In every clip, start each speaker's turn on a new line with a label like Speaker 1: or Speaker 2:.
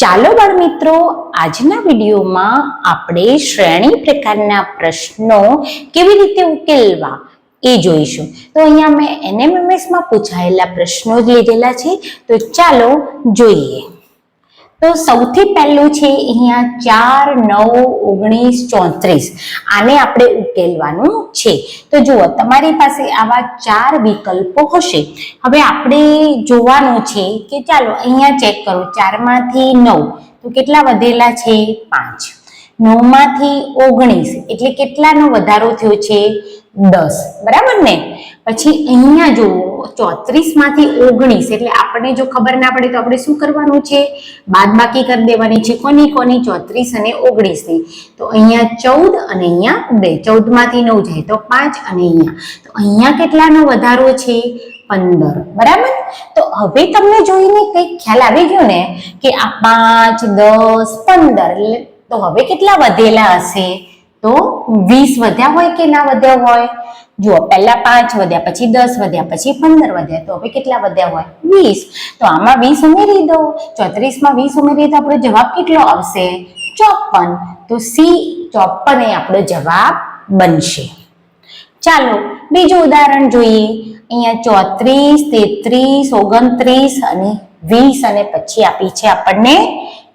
Speaker 1: ચાલો બાળ મિત્રો, આજના વિડીયોમાં આપણે શ્રેણી પ્રકારના પ્રશ્નો કેવી રીતે ઉકેલવા એ જોઈશું. તો અહીંયા મેં એનએમએમએસમાં પૂછાયેલા પ્રશ્નો જ લીધેલા છે. તો ચાલો જોઈએ. તો સૌથી પહેલું છે અહીંયા ચાર, નવ, ઓગણીસ, ચોત્રીસ. આને આપણે ઉકેલવાનું છે. તો જુઓ, તમારી પાસે આવા ચાર વિકલ્પો હશે. હવે આપણે જોવાનું છે કે ચાલો અહીંયા ચેક કરો. ચારમાંથી નવ. તો કેટલા વધેલા છે? પાંચ. નવમાંથી ઓગણીસ. એટલે કેટલાનો વધારો થયો છે? દસ. બરાબર ને? પછી અહીંયા જુઓ ચોત્રીસમાંથી ઓગણીસ. એટલે આપણને જો ખબર ના પડે તો આપણે શું કરવાનું છે? બાદ બાકી કરી દેવાની છે કોની કોની? ચોત્રીસ અને ઓગણીસની તો અહીંયા ચૌદ અને અહીંયા બે. ચૌદમાંથી નવ જાય તો પાંચ અને અહીંયા. તો અહીંયા કેટલાનો વધારો છે? પંદર. બરાબર? તો હવે તમને જોઈને કંઈક ખ્યાલ આવી ગયો ને કે આ પાંચ, દસ, પંદર, એટલે તો હવે કેટલા વધેલા હશે? તો વીસ વધ્યા હોય કે ના વધ્યા હોય? જુઓ, પહેલા પાંચ વધ્યા, પછી દસ વધ્યા, પછી પંદર વધ્યા. તો હવે કેટલા વધ્યા હોય? વીસ. તો આમાં વીસ ઉમેરી દો ચોત્રીસમાં વીસ ઉમેરીએ તો આપણો જવાબ કેટલો આવશે? ચોપન. તો સી ચોપન એ આપણો જવાબ બનશે. ચાલો, બીજું ઉદાહરણ જોઈએ. અહીંયા ચોત્રીસ, તેત્રીસ, ઓગણત્રીસ અને વીસ અને પછી આપી છે આપણને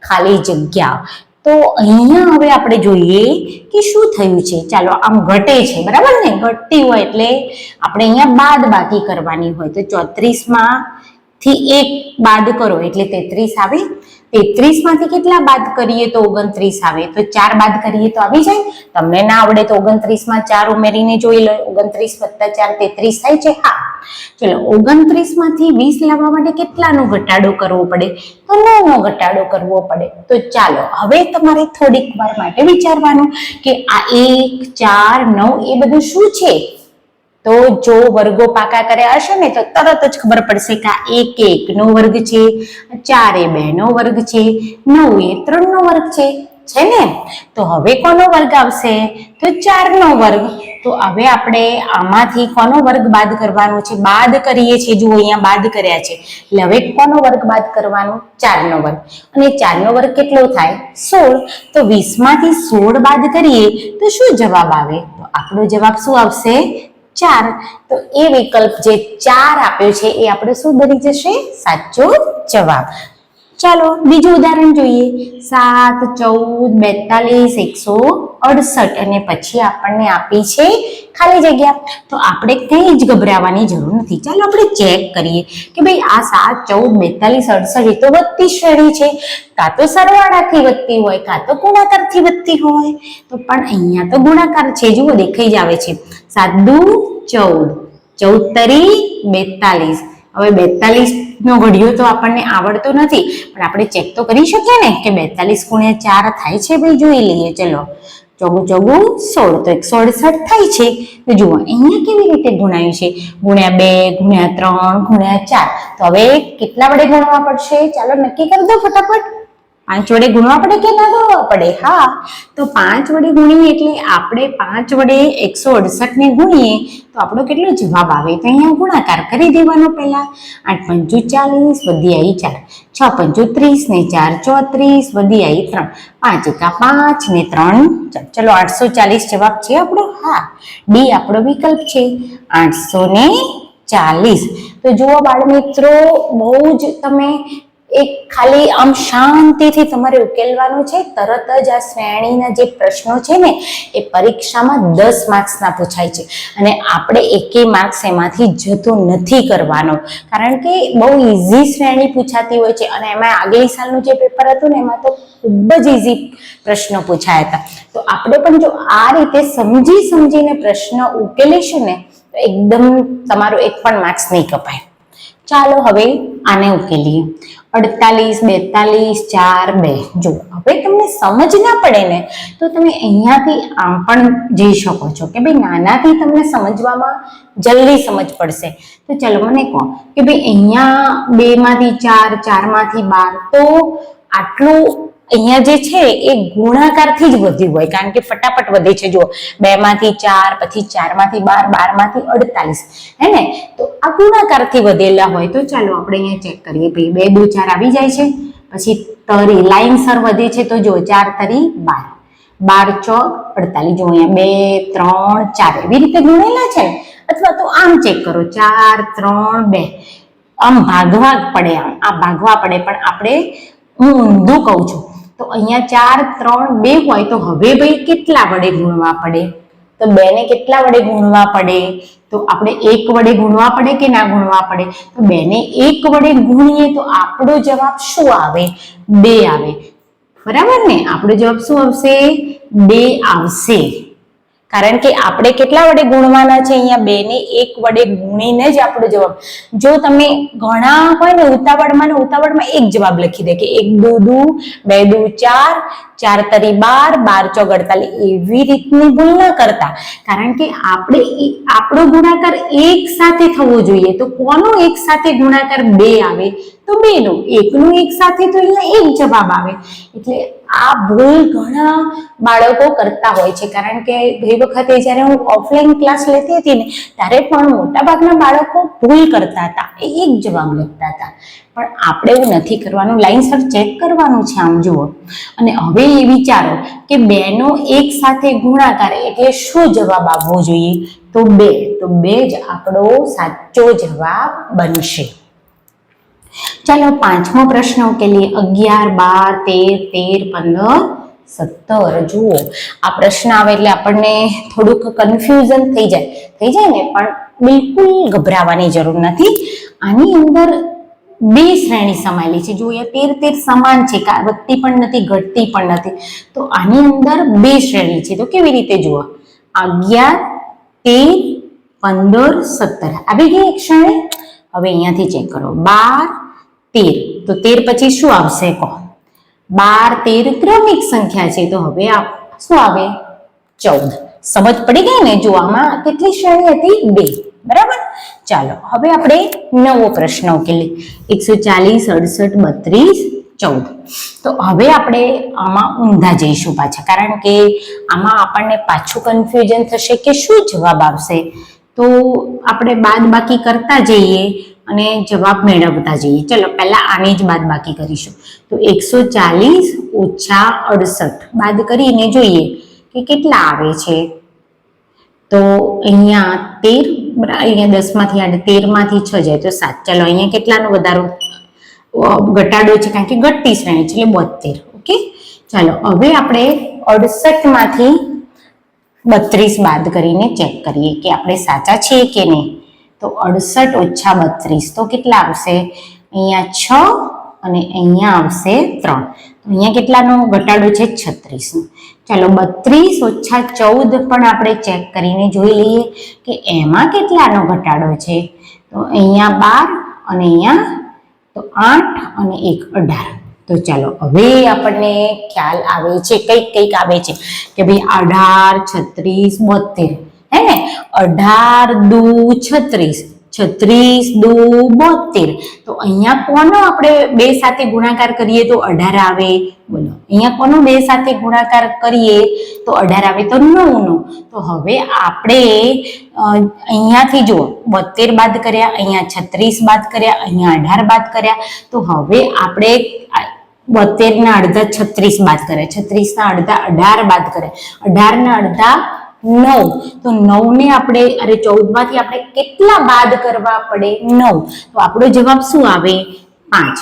Speaker 1: ખાલી જગ્યા. તો અહીંયા હવે આપણે જોઈએ કે શું થયું છે. ચાલો, આમ ઘટે છે, બરાબર ને? ઘટતી હોય એટલે આપણે અહીંયા બાદ બાકી કરવાની હોય. તો ચોત્રીસમાં થી એક બાદ કરો, એટલે તેત્રીસ આવે. તેત્રીસમાંથી કેટલા બાદ કરીએ તો ઓગણત્રીસ આવે? તો ચાર બાદ કરીએ તો આવી જાય. તમને ના આવડે તો ઓગણત્રીસમાં ચાર ઉમેરીને જોઈ લો. ઓગણત્રીસ વત્તા ચાર તેત્રીસ થાય છે. હા. ચલો ઓગણત્રીસમાંથી વીસ લાવવા માટે કેટલાનો ઘટાડો કરવો પડે? તો નવનો ઘટાડો કરવો પડે. તો ચાલો, હવે તમારે થોડીક વાર માટે વિચારવાનું કે આ એક, ચાર, નવ એ બધું શું છે? તો જો વર્ગો પાકા કર્યા હશે ને, તો તરત જ ખબર પડશે કે આ એક એક નો વર્ગ છે, ચાર એ બે નો વર્ગ છે, નવ એ ત્રણ નો વર્ગ છે. છે ને? તો હવે કોનો વર્ગ આવશે? તો ચાર નો વર્ગ. તો હવે આપણે આમાંથી કોનો વર્ગ બાદ કરવાનો છે? બાદ કરીએ છીએ, જુઓ અહીંયા બાદ કર્યા છે. એટલે હવે કોનો વર્ગ બાદ કરવાનો? ચારનો વર્ગ. અને ચારનો વર્ગ કેટલો થાય? સોળ. તો વીસમાંથી સોળ બાદ કરીએ તો શું જવાબ આવે? તો આપણો જવાબ શું આવશે? ચાર. તો એ વિકલ્પ જે ચાર આપ્યો છે, એ આપણે શું બની જશે? સાચો જવાબ. ચાલો, બીજું ઉદાહરણ જોઈએ. સાત, ચૌદ, બેતાલીસ, એકસો અડસઠ અને પછી આપણને આપી છે ખાલી જગ્યા. તો આપણે કંઈ જ ગભરાવાની જરૂર નથી. ચાલો આપણે ચેક કરીએ કે ભાઈ આ સાત, ચૌદ, બેતાલીસ, અડસઠ એ તો વધતી શ્રેણી છે. કાં તો સરવાળાથી વધતી હોય, કાં તો ગુણાકારથી વધતી હોય. તો પણ અહીંયા તો ગુણાકાર છે. જુઓ, દેખાઈ જ આવે છે. સાત દુ ચૌદ ચૌદ તરી બેતાલીસ. હવે બેતાલીસ નો ઘડિયો તો આપણને આવડતો નથી. પણ આપણે ચેક તો કરી શકીએ ને કે બેતાલીસ ગુણ્યા ચાર થાય છે ભાઈ? જોઈ લઈએ. ચલો. ચોગું ચોગું સોળ. તો એકસો અડસઠ થાય છે. તો જુઓ, અહીંયા કેવી રીતે ગુણાયું છે? ગુણ્યા બે, ગુણ્યા ત્રણ, ગુણ્યા ચાર. તો હવે કેટલા વડે ગુણવા પડશે? ચાલો નક્કી કરી દો ફટાફટ. પાંચ વડે ગુણવા પડે કે ના ગુણવા પડે? હા. તો પાંચ વડે ગુણીએ એટલે આપણે પાંચ વડે એકસો અડસઠ ને ગુણીએ તો આપણો કેટલો જવાબ આવે? તો અહીંયા ગુણાકાર કરી દેવાનો પહેલા. આઠ પંચુ ચાલીસ વધી આવી ચાર. છ પંચુ ત્રીસ ને ચાર ચોત્રીસ વધી આવી ત્રણ. પાંચ એકા પાંચ ને ત્રણ. ચલો આઠસો ચાલીસ જવાબ છે આપણો? હા. ડી આપણો વિકલ્પ છે. આઠસો ને ચાલીસ. તો જુઓ બાળ મિત્રો બહુ જ તમે એક ખાલી આમ શાંતિથી તમારે ઉકેલવાનું છે. તરત જ આ શ્રેણીના જે પ્રશ્નો છે ને, એ પરીક્ષામાં દસ માર્ક્સના પૂછાય છે. અને આપણે એકેય માર્ક્સ એમાંથી જતો નથી કરવાનો. કારણ કે બહુ ઇઝી શ્રેણી પૂછાતી હોય છે. અને એમાં આગલી સાલનું જે પેપર હતું ને, એમાં તો ખૂબ જ ઇઝી પ્રશ્નો પૂછાયા હતા. તો આપણે પણ જો આ રીતે સમજી સમજીને પ્રશ્ન ઉકેલીશું ને, તો એકદમ તમારો એક પણ માર્ક્સ નહીં કપાય. ચાલો હવે આને ઉકેલીએ. અડતાલીસ, બેતાલીસ, ચાર, બે. જો, હવે તમને સમજ ના પડે ને, તો તમે અહીંયાથી આમ પણ જઈ શકો છો કે ભાઈ નાનાથી તમને સમજવામાં જલ્દી સમજ પડશે. તો ચલો મને કહો કે ભાઈ અહીંયા બે માંથી ચાર ચારમાંથી બાર, તો આટલું અહીંયા જે છે એ ગુણાકારથી જ વધ્યું હોય, કારણ કે ફટાફટ વધે છે. જો બે માંથી ચાર, પછી ચારમાંથી બાર બારમાંથી અડતાલીસ. હે ને? તો આ ગુણાકારથી વધેલા હોય, તો ચાલો આપણે અહીંયા ચેક કરીએ. ભાઈ, બે દો ચાર આવી જાય છે. પછી તરી લાઈનસર વધે છે, તો જો ચાર, તરી, બાર. બાર, ચોક, અડતાલીસ. જો અહીંયા બે, ત્રણ, ચાર. એવી રીતે ગુણેલા છે? અથવા તો આમ ચેક કરો. ચાર, ત્રણ, બે. આમ ભાગવા પડે આમ. આ ભાગવા પડે, પણ આપણે હું ઊંધું કહું છું. તો અહીંયા ચાર, ત્રણ, બે હોય તો હવે ભાઈ કેટલા વડે ગુણવા પડે? તો બે ને કેટલા વડે ગુણવા પડે? તો આપણે એક વડે ગુણવા પડે કે ના ગુણવા પડે? તો બે ને એક વડે ગુણીએ તો આપણો જવાબ શું આવે? બે આવે. બરાબર ને? આપણો જવાબ શું આવશે? બે આવશે. કારણ કે આપણે કેટલા વડે ગુણવાના છે અહીંયા બે ને એક વડે ગુણીને જ આપણો જવાબ. જો તમે ઘણા હોય ને ઉતાવળમાં ને ઉતાવળમાં એક જવાબ લખી દે કે એક દુ દુ, બે દુ ચાર ચાર તરી બાર બાર ચોક અડતાલીસ એવી રીતની ભૂલ ન કરતા. કારણ કે આપણે આપણો ગુણાકાર એક સાથે થવો જોઈએ. તો કોનો એક સાથે ગુણાકાર બે આવે? તો બે નો એકનો એક સાથે તો અહીંયા એક જવાબ આવે. એટલે આ ભૂલ ઘણા બાળકો કરતા હોય છે. કારણ કે ગઈ વખતે જ્યારે હું ઓફલાઈન ક્લાસ લેતી હતી ને, ત્યારે પણ મોટાભાગના બાળકો ભૂલ કરતા હતા. એક જવાબ લખતા હતા. પણ આપણે એવું નથી કરવાનું. લાઈનસર ચેક કરવાનું છે આમ જુઓ. અને હવે એ વિચારો કે બેનો એક સાથે ગુણાકાર એટલે શું જવાબ આવવો જોઈએ? તો બે. તો બે જ આપણો સાચો જવાબ બનશે. ચાલો પાંચમો પ્રશ્ન ઉકેલીએ. અગિયાર, બાર, તેર તેર, પંદર, સત્તર. જુઓ. આ પ્રશ્ન આવે એટલે આપણને થોડુંક કન્ફ્યુઝન થઈ જાય. થઈ જાય ને, પણ બિલકુલ ગભરાવાની જરૂર નથી. આની અંદર બે શ્રેણી સમાયેલી છે. જો અહીંયા તેર તેર સમાન છે વધતી પણ નથી, ઘટતી પણ નથી, તો આની અંદર બે શ્રેણી છે. તો કેવી રીતે જુઓ? અગિયાર, તેર, પંદર, સત્તર. આવી ગઈ એક શ્રેણી? હવે અહીંયાથી ચેક કરો. બાર, તેર. તો તેર પછી શું આવશે કહો? બાર, તેર ક્રમિક સંખ્યા છે. તો હવે શું આવે? ચૌદ. સમજ પડી ગઈ ને? જો આમાં કેટલી શ્રેણી હતી? બે. બરાબર? ચાલો, હવે આપણે નવો પ્રશ્ન ઉકેલી એકસો ચાલીસ, અડસઠ, બત્રીસ, ચૌદ. તો હવે આપણે આમાં ઊંધા જઈશું પાછા, કારણ કે આમાં આપણને પાછું કન્ફ્યુઝન થશે કે શું જવાબ આવશે. તો આપણે બાદ બાકી કરતા જઈએ અને જવાબ મેળવતા જઈએ. ચલો, પહેલા આની જ બાદ બાકી કરીશું. તો એકસો ચાલીસ ઓછા અડસઠ. બાદ કરીને જોઈએ કે કેટલા આવે છે. તો અહીંયા તેર અહીંયા દસમાંથી આઠ, તેરમાંથી છ જાય તો સાત. ચાલો, અહીંયા કેટલાનો વધારો? ઘટાડો છે, કારણ કે ઘટતી શ્રેણી છે, એટલે બોતેર ઓકે? ચાલો, હવે આપણે અડસઠમાંથી બત્રીસ બાદ કરીને ચેક કરીએ કે આપણે સાચા છીએ કે નહીં. તો અડસઠ ઓછા બત્રીસ. તો કેટલા આવશે? અહીંયા છ અને અહીંયા આવશે ત્રણ. અહીંયા કેટલાનો ઘટાડો છે? છત્રીસ ચાલો બત્રીસ ઓછા ચૌદ પણ આપણે ચેક કરીને જોઈ લઈએ કે એમાં કેટલાનો ઘટાડો છે? તો અહીંયા બાર અને અહીંયા તો આઠ અને એક અઢાર. તો ચાલો હવે આપણને ખ્યાલ આવે છે, કંઈક કંઈક આવે છે કે ભાઈ અઢાર, છત્રીસ બોતેર હે ને? અઢાર દુ છત્રીસ. છત્રીસ દુ બોતેર. તો અહીંયા કોનો આપણે બે સાથે ગુણાકાર કરીએ તો અઢાર આવે? બોલો. અહીંયા કોનો બે સાથે ગુણાકાર કરીએ તો અઢાર આવે તો નવનો. તો હવે આપણે અહીંયાથી જુઓ. બોતેર બાદ કર્યા, અહીંયા છત્રીસ બાદ કર્યા, અહીંયા અઢાર બાદ કર્યા. તો હવે આપણે બોતેર ના અડધા છત્રીસ બાદ કરે છત્રીસ ના અડધા અઢાર બાદ કરે અઢાર ના અડધા નવ. તો નવ ને આપણે, અરે ચૌદમાંથી આપણે કેટલા બાદ કરવા પડે? નવ. તો આપણો જવાબ શું આવે? પાંચ.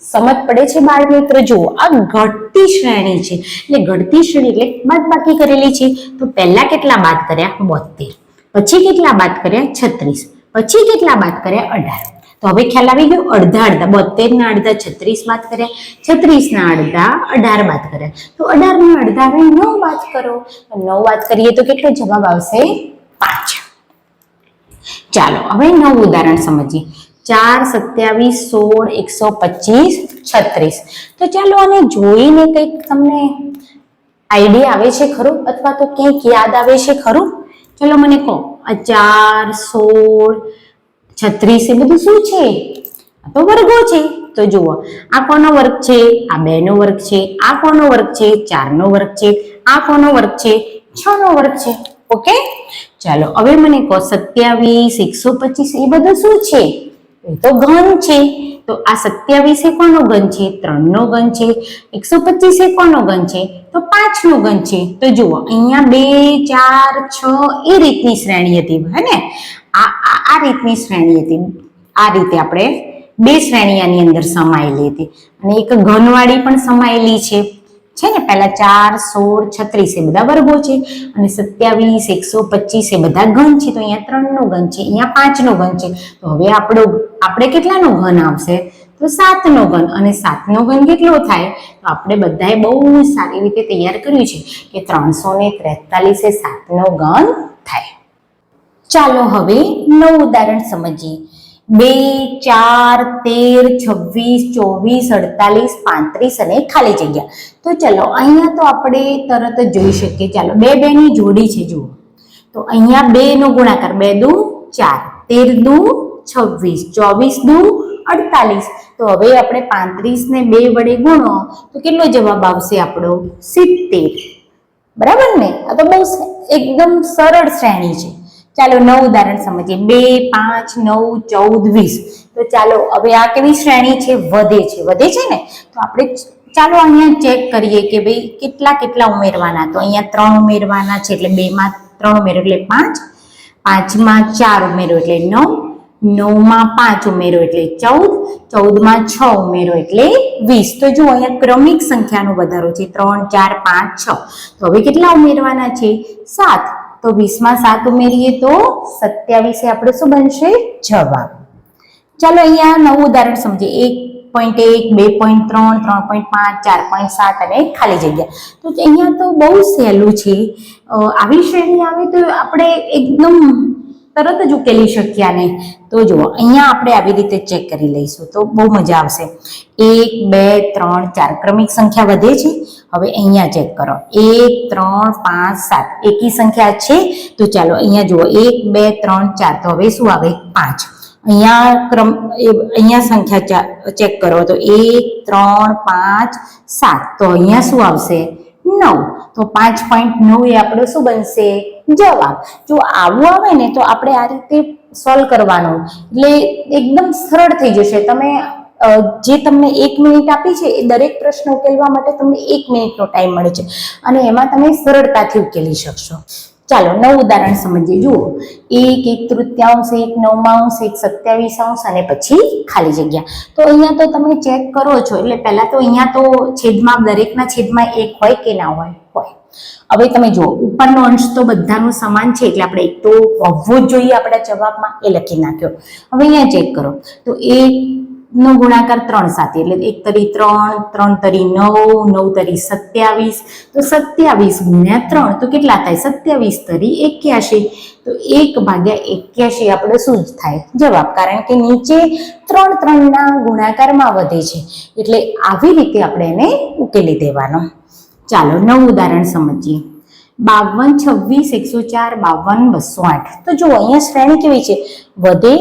Speaker 1: સમજ પડે છે બાળ મિત્ર જુઓ, આ ઘટતી શ્રેણી છે. એટલે ઘટતી શ્રેણી એટલે બાદ બાકી કરેલી છે. તો પહેલા કેટલા બાદ કર્યા? બોતેર પછી કેટલા બાદ કર્યા? છત્રીસ. પછી કેટલા બાદ કર્યા? અઢાર. તો હવે ખ્યાલ આવી ગયો, અડધા અડધા બોતેર ના અડધા, છત્રીસ બાદ કર્યા છત્રીસ ના અડધા, અઢાર બાદ કર્યા. તો અઢાર ના અડધા નવ બાદ કરો. નવ બાદ કરીએ તો કેટલો જવાબ આવશે? પાંચ. ચાલો, હવે નવું ઉદાહરણ સમજીએ. ચાર, સત્યાવીસ, સોળ, એકસો પચીસ, છત્રીસ. તો ચાલો આને જોઈને કંઈક તમને આઈડિયા આવે છે ખરું? અથવા તો કંઈક યાદ આવે છે ખરું? ચલો મને કહો. ચાર, સોળ છત્રીસ એ બધું શું છે? તો વર્ગો છે. તો જુઓ, આ કોનો વર્ગ છે? આ બે નો વર્ગ છે. આ કોનો વર્ગ છે? ચાર નો વર્ગ છે. આ કોનો વર્ગ છે? છ નો વર્ગ છે. ઓકે? ચાલો, હવે મને કહો, સત્યાવીસ, એકસો પચીસ, એ બધું શું છે? એ તો ઘન છે. તો આ સત્યાવીસ એ કોનો ઘન છે? ત્રણનો ઘન છે. એકસો પચીસ એ કોનો ઘન છે? તો પાંચનો ઘન છે. તો જુઓ, અહીંયા બે, ચાર, છ, એ રીતની શ્રેણી હતી, હે ને? આ આ રીતની શ્રેણી હતી. આ રીતે આપણે બે શ્રેણી આની અંદર સમાયેલી હતી. અને એક ઘનવાળી પણ સમાયેલી છે. છે ને? પહેલા ચાર, સોળ, છત્રીસ એ બધા વર્ગો છે. અને સત્યાવીસ, એકસો પચીસ એ બધા ઘન છે. તો અહીંયા ત્રણનો ઘન છે. અહીંયા પાંચનો ઘન છે. તો હવે આપણો આપણે કેટલાનો ઘન આવશે? તો સાતનો ઘન. અને સાતનો ઘન કેટલો થાય? તો આપણે બધાએ બહુ સારી રીતે તૈયાર કર્યું છે કે ત્રણસો ને ત્રેતાલીસ સાતનો ઘન થાય. ચાલો હવે નવું ઉદાહરણ સમજીએ. બે, ચાર, તેર, છવ્વીસ, ચોવીસ, અડતાલીસ, પાંત્રીસ અને ખાલી જગ્યા. તો ચલો, અહીંયા તો આપણે તરત જ જોઈ શકીએ. ચાલો, બે બેની જોડી છે, જુઓ. તો અહીંયા બે નો ગુણાકાર, બે દુ, ચાર. તેર દુ, છવ્વીસ. ચોવીસ દુ, અડતાલીસ. તો હવે આપણે પાંત્રીસ ને બે વડે ગુણો, તો કેટલો જવાબ આવશે આપણો? સિત્તેર. બરાબર ને? આ તો બહુ એકદમ સરળ શ્રેણી છે. ચાલો નવ ઉદાહરણ સમજીએ. બે, પાંચ, નવ, ચૌદ, વીસ. તો ચાલો હવે આ કેવી શ્રેણી છે? વધે છે. વધે છે ને? તો આપણે ચાલો અહીંયા ચેક કરીએ કે ભાઈ કેટલા કેટલા ઉમેરવાના. તો અહીંયા ત્રણ ઉમેરવાના છે એટલે બેમાં ત્રણ ઉમેરો એટલે પાંચ. પાંચમાં ચાર ઉમેરો એટલે નવ. નવમાં પાંચ ઉમેરો એટલે ચૌદ. ચૌદમાં છ ઉમેરો એટલે વીસ. તો જુઓ અહીંયા ક્રમિક સંખ્યાનો વધારો છે. ત્રણ, ચાર, પાંચ, છ. તો હવે કેટલા ઉમેરવાના છે? સાત. તો વીસમાં સાત ઉમેરીએ તો સત્યાવીસે આપણે શું બનશે? જવાબ. ચાલો અહીંયા નવું ઉદાહરણ સમજીએ. એક પોઈન્ટ એક, બે પોઈન્ટ ત્રણ ત્રણ પોઈન્ટ પાંચ, ચાર પોઈન્ટ સાત અને ખાલી જગ્યા. તો અહીંયા તો બહુ સહેલું છે. આવી શ્રેણી આવે તો આપણે એકદમ તરત જ ઉકેલી શક્યા નહીં. તો જુઓ, અહીંયા આપણે આવી રીતે ચેક કરી લઈશું. તો બહુ મજા આવશે. એક, બે, ત્રણ, ચાર. ક્રમિક સંખ્યા વધે છે. હવે અહીંયા ચેક કરો. એક, ત્રણ, પાંચ, સાત. એકી સંખ્યા છે. તો ચાલો, અહીંયા જુઓ. એક, બે, ત્રણ, ચાર. તો હવે શું આવે? પાંચ. અહીંયા ક્રમ અહીંયા સંખ્યા ચેક કરો. તો એક, ત્રણ, પાંચ, સાત. તો અહીંયા શું આવશે? નવ. તો પાંચ પોઈન્ટ નવ એ આપણો શું બનશે? જવાબ. જો આવું આવે ને તો આપણે આ રીતે સોલ્વ કરવાનું. એટલે એકદમ સરળ થઈ જશે. તમે જે તમને એક મિનિટ આપી છે, એ દરેક પ્રશ્ન ઉકેલવા માટે તમને એક મિનિટનો ટાઈમ મળે છે. અને એમાં તમે સરળતાથી ઉકેલી શકશો. ચાલો, નવ ઉદાહરણ સમજીએ. જુઓ, એક એક તૃતીયાંશ, એક નવમાંશ, એક સત્યાવીસ અંશ અને પછી ખાલી જગ્યા. તો અહીંયા તો તમે ચેક કરો છો, એટલે પહેલા તો અહીંયા તો છેદમાં, દરેકના છેદમાં એક હોય કે ના હોય હોય. હવે તમે જુઓ, ઉપરનો અંશ તો બધાનો સમાન છે, એટલે આપણે એક તો હોવો જ જોઈએ આપણા જવાબમાં, એ લખી નાખ્યો. હવે અહીંયા ચેક કરો. તો એક નો ગુણાકાર ત્રણ સાથે, એટલે એક તરી ત્રણ ત્રણ તરી નવ નવ તરી સત્યાવીસ. તો સત્યાવીસ ગુણ્યા ત્રણ, તો કેટલા થાય? સત્યાવીસ તરી એક્યાશી. તો એક ભાગ્યા એક્યાશી આપણે શું થાય? જવાબ, કારણ કે નીચે ત્રણ ત્રણના ગુણાકારમાં વધે છે. એટલે આવી રીતે આપણે એને ઉકેલી દેવાનો. ચાલો, નવું ઉદાહરણ સમજીએ. બાવન, છવ્વીસ, એકસો ચાર, બાવન, બસો આઠ. તો જુઓ અહીંયા શ્રેણી કેવી છે? વધે,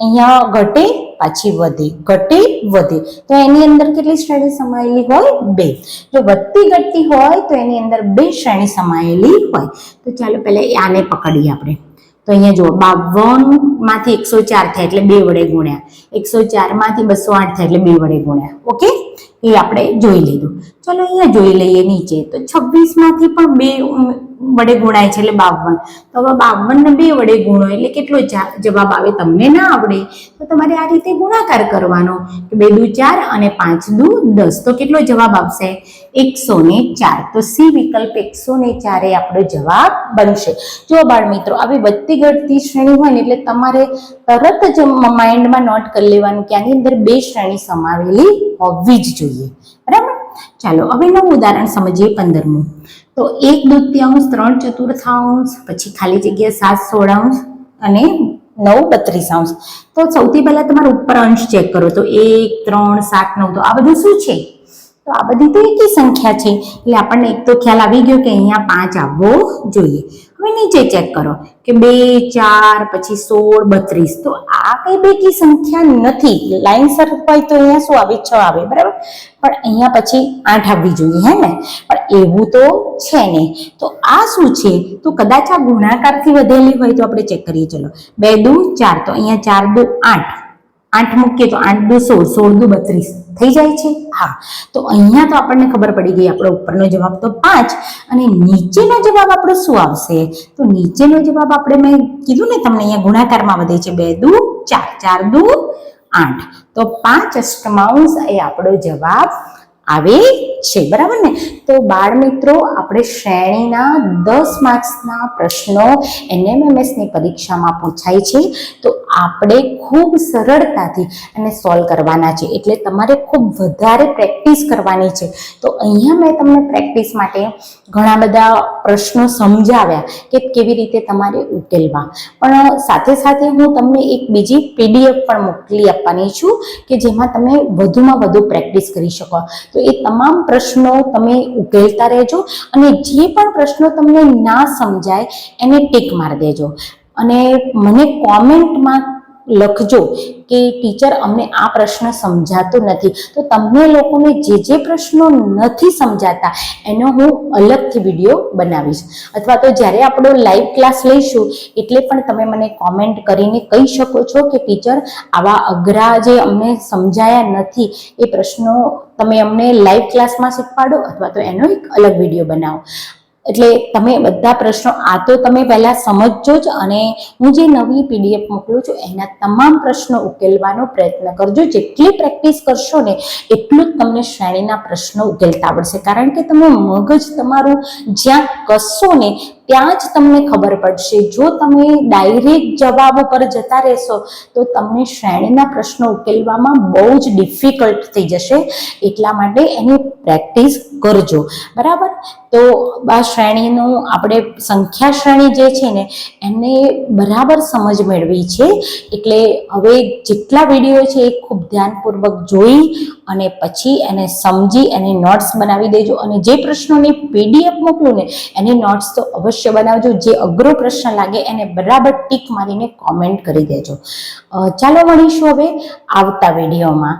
Speaker 1: અહીંયા ઘટે પાછી વધે, ઘટે વધે. તો એની અંદર કેટલી શ્રેણી સમાયેલી હોય? બે. જો વધતી ઘટતી હોય, તો એની અંદર બે શ્રેણી સમાયેલી હોય. તો ચાલો પહેલા આને પકડીએ આપણે. તો અહીંયા જુઓ બાવનમાંથી એકસો ચાર થાય એટલે બે વડે ગુણ્યા. એકસો ચારમાંથી બસો આઠ થાય એટલે બે વડે ગુણ્યા. ઓકે? એ આપણે જોઈ લીધું. ચલો અહીંયા જોઈ લઈએ નીચે. તો છવ્વીસમાંથી પણ બે વડે ગુણાય છે એટલે બાવન. તો હવે બાવન ને બે વડે ગુણો એટલે કેટલો જવાબ આવે? તમને ના આવડે. તો તમારે આ રીતે ગુણાકાર કરવાનો કે બે દુ ચાર અને પાંચ દુ દસ. તો કેટલો જવાબ આવશે? એકસો ને ચાર. તો સી વિકલ્પ એકસો ને ચારે આપણો જવાબ બનશે. જો બાળ મિત્રો, આવી વધતી ઘટતી શ્રેણી હોય ને એટલે તમારે તરત જ માઇન્ડમાં નોટ કરી લેવાનું કે આની અંદર બે શ્રેણી સમાવેલી હોવી જ જોઈએ. બરાબર? ચાલો હવે નવું ઉદાહરણ સમજીએ પંદરમું. તો એક દૃત્યાંશ ત્રણ ચતુર્થાંશ, પછી ખાલી જગ્યા સાત સોળાંશ અને નવ બત્રીસાંશ. તો સૌથી પહેલા તમારો ઉપર અંશ ચેક કરો. તો એક, ત્રણ, સાત, નવ, તો આ બધું શું છે? તો આ બધી તો એકી સંખ્યા છે. એટલે આપણને એક તો ખ્યાલ આવી ગયો કે અહીંયા પાંચ આવવો જોઈએ. હવે નીચે ચેક કરો કે બે, ચાર, પછી સોળ, બત્રીસ. તો આ કઈ બેકી સંખ્યા નથી. લાઈનસર હોય તો અહીંયા શું આવે? છ આવે, બરાબર? પણ અહીંયા પછી આઠ આવવી જોઈએ, હે ને? પણ એવું તો છે નહીં તો આ શું છે? તો કદાચ આ ગુણાકારથી વધેલી હોય તો આપણે ચેક કરીએ. ચલો. બે, દુ, ચાર. તો અહીંયા ચાર, દુ, આઠ. આઠ મૂકીએ તો આઠ દુ સોળ સોળ દુ બત્રીસ. થઈ જાય છે? હા. તો અહીંયા તો આપણને ખબર પડી ગઈ આપણો ઉપરનો જવાબ તો પાંચ અને નીચેનો જવાબ આપણો શું આવશે? તો નીચેનો જવાબ આપણે મેં કીધું ને તમને અહીંયા ગુણાકારમાં વધે છે. બે દુ ચાર ચાર દુ આઠ. તો પાંચ અષ્ટમાંશ એ આપણો જવાબ આવે છે, બરાબર ને? તો બાળ મિત્રો, આપણે શ્રેણીના દસ માર્ક્સના પ્રશ્નો એનએમએમએસની પરીક્ષામાં પૂછાય છે. તો આપણે ખૂબ સરળતાથી એને સોલ્વ કરવાના છે. એટલે તમારે ખૂબ વધારે પ્રેક્ટિસ કરવાની છે. તો અહીંયા મેં તમને પ્રેક્ટિસ માટે ઘણા બધા પ્રશ્નો સમજાવ્યા કે કેવી રીતે તમારે ઉકેલવા. પણ સાથે સાથે હું તમને એક બીજી પીડીએફ પણ મોકલી આપવાની છું કે જેમાં તમે વધુમાં વધુ પ્રેક્ટિસ કરી શકો. તો એ તમામ પ્રશ્નો તમે ઉકેલતા રહેજો અને જે પણ પ્રશ્નો તમને ના સમજાય એને ટીક મારી દેજો. અને મને કોમેન્ટમાં લખજો કે ટીચર અમને આ પ્રશ્ન સમજાતો નથી. તો તમને લોકોને જે જે પ્રશ્નો નથી સમજાતા, એનો હું અલગથી વીડિયો બનાવીશ. અથવા તો જ્યારે આપણો લાઈવ ક્લાસ લઈશું, એટલે પણ તમે મને કોમેન્ટ કરીને કહી શકો છો કે ટીચર, આવા અઘરા જે અમને સમજાયા નથી, એ પ્રશ્નો તમે અમને લાઈવ ક્લાસમાં શીખવાડો, અથવા તો એનો એક અલગ વીડિયો બનાવો. એટલે તમે બધા પ્રશ્નો, આ તો તમે પહેલા સમજજો જ અને હું જે નવી પીડીએફ મોકલું છું, એના તમામ પ્રશ્નો ઉકેલવાનો પ્રયત્ન કરજો. જેટલી પ્રેક્ટિસ કરશો ને એટલું જ તમને શ્રેણીના પ્રશ્નો ઉકેલતા આવડશે. કારણ કે તમે મગજ તમારું જ્યાં કશો ને ત્યાં જ તમને ખબર પડશે. જો તમે ડાયરેક્ટ જવાબ ઉપર જતા રહેશો, તો તમને શ્રેણીના પ્રશ્નો ઉકેલવામાં બહુ જ ડિફિકલ્ટ થઈ જશે. એટલા માટે એની પ્રેક્ટિસ કરજો. બરાબર? તો આ શ્રેણીનું આપણે સંખ્યા શ્રેણી જે છે ને, એને બરાબર સમજ મેળવી છે. એટલે હવે જેટલા વીડિયો છે એ ખૂબ ધ્યાનપૂર્વક જોઈ અને પછી એને સમજી એને નોટ્સ બનાવી દેજો અને જે પ્રશ્નોની પીડીએફ મોકલું ને એની નોટ્સ તો અવશ્ય બનાવજો. જે અઘરો પ્રશ્ન લાગે એને બરાબર ટીક મારીને કોમેન્ટ કરી દેજો. ચાલો મળીશું હવે આવતા વિડીયોમાં.